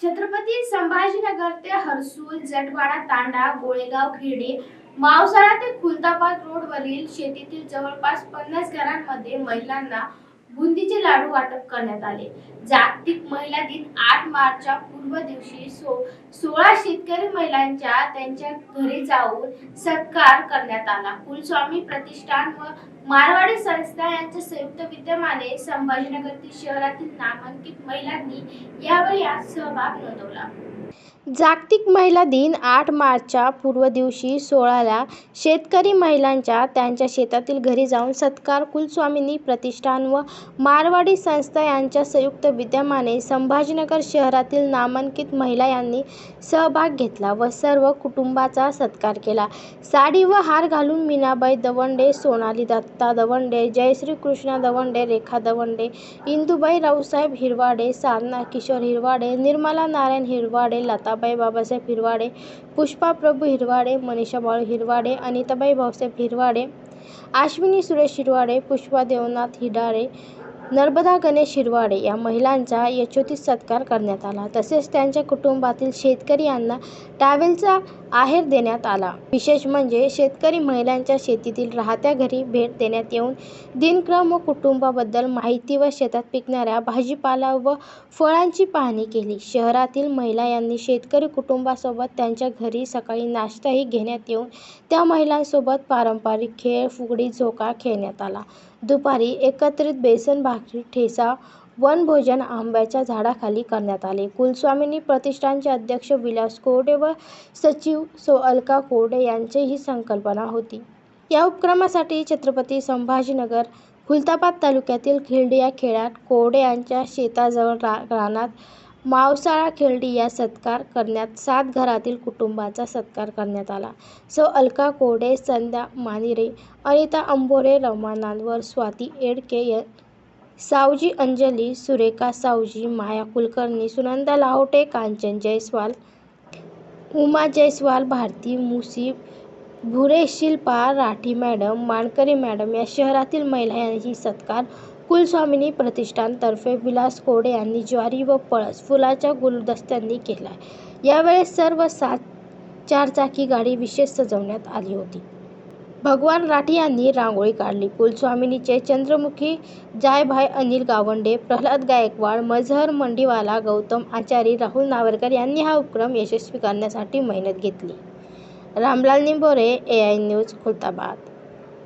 छत्रपती संभाजीनगर ते हर्सूल जटवाडा तांडा गोळेगाव खेडे मावसाळा ते खुलताबाद रोडवरील शेतीतील जवळपास पन्नास घरांमध्ये महिलांना बुंदीचे लाडू वाटप करण्यात आले. जागतिक महिला दिन आठ मार्चच्या पूर्व दिवशी सो सोळा शेतकरी महिलांच्या त्यांच्या घरी जाऊन सत्कार करण्यात आला. कुलस्वामी प्रतिष्ठान व मारवाडी संस्था यांच्या संयुक्त विद्यमाने संभाजीनगरतील शहरातील नामांकित महिलांनी यावेळी आज सहभाग नोंदवला. जागतिक महिला दिन आठ मार्चच्या पूर्वदिवशी सोळाला शेतकरी महिलांच्या त्यांच्या शेतातील घरी जाऊन सत्कार कुलस्वामिनी प्रतिष्ठान व मारवाडी संस्था यांच्या संयुक्त विद्यमाने संभाजीनगर शहरातील नामांकित महिला यांनी सहभाग घेतला व सर्व कुटुंबाचा सत्कार केला. साडी व हार घालून मीनाबाई दवंडे सोनाली दत्ता दवंडे जयश्री कृष्णा दवंडे रेखा दवंडे इंदुबाई रावसाहेब हिरवाडे साधना किशोर हिरवाडे निर्मला नारायण हिरवाडे लताबाई बाबासाहेब हिरवाडे पुष्पा प्रभू हिरवाडे मनीषा बाळू हिरवाडे अनिताबाई भाऊसाहेब हिरवाडे आश्विनी सुरेश हिरवाडे पुष्पा देवनाथ हिडाळे नर्मदा गणेश हिरवाडे या महिलांचा यशोचित सत्कार करण्यात आला. तसेच त्यांच्या कुटुंबातील शेतकरी यांना टावेलचा आहेर देण्यात आला. विशेष म्हणजे शेतकरी महिलांच्या शेतीतील राहत्या घरी भेट देण्यात येऊन दिनक्रम व कुटुंबाबद्दल माहिती व शेतात पिकणाऱ्या भाजीपाला व फळांची पाहणी केली. शहरातील महिला यांनी शेतकरी कुटुंबासोबत त्यांच्या घरी सकाळी नाश्ताही घेण्यात येऊन त्या महिलांसोबत पारंपरिक खेळ फुगडी झोका खेळण्यात आला. दुपारी एकत्रित बेसन भाकरी ठेचा वनभोजन आंब्याच्या झाडाखाली करण्यात आले. कुलस्वामिनी प्रतिष्ठानचे अध्यक्ष विलास कोरडे व सचिव सो अलका कोरडे यांची ही संकल्पना होती. या उपक्रमासाठी छत्रपती संभाजीनगर खुलताबाद तालुक्यातील खिल्डी या खेड्यात कोरडे यांच्या शेताजवळ रा रानात मावसाळा खेळडी या सत्कार करण्यात सात घरातील कुटुंबाचा सत्कार करण्यात आला. सो अलका कोरडे संध्या मानिरे अनिता अंबोरे रमा नांदवर स्वाती एडके य सावजी अंजली सुरेखा सावजी माया कुलकर्णी सुनंदा लाहोटे कांचन जयस्वाल उमा जयस्वाल भारती मुसी भुरे शिल्पा राठी मॅडम मानकरी मॅडम या शहरातील महिला यांची सत्कार कुलस्वामिनी प्रतिष्ठानतर्फे विलास कोडे यांनी ज्वारी व पळस फुलाच्या गुलदस्त्यांनी केला. यावेळेस सर्व सात चारचाकी गाडी विशेष सजवण्यात आली होती. भगवान राठी यांनी रांगोळी काढली. कुलस्वामिनीचे चंद्रमुखी जायभाई अनिल गावंडे प्रल्हाद गायकवाड मझहर मंडीवाला गौतम आचारी राहुल नावरकर यांनी हा उपक्रम यशस्वी करण्यासाठी मेहनत घेतली. Ramlal Nimbore A I news Khultabad.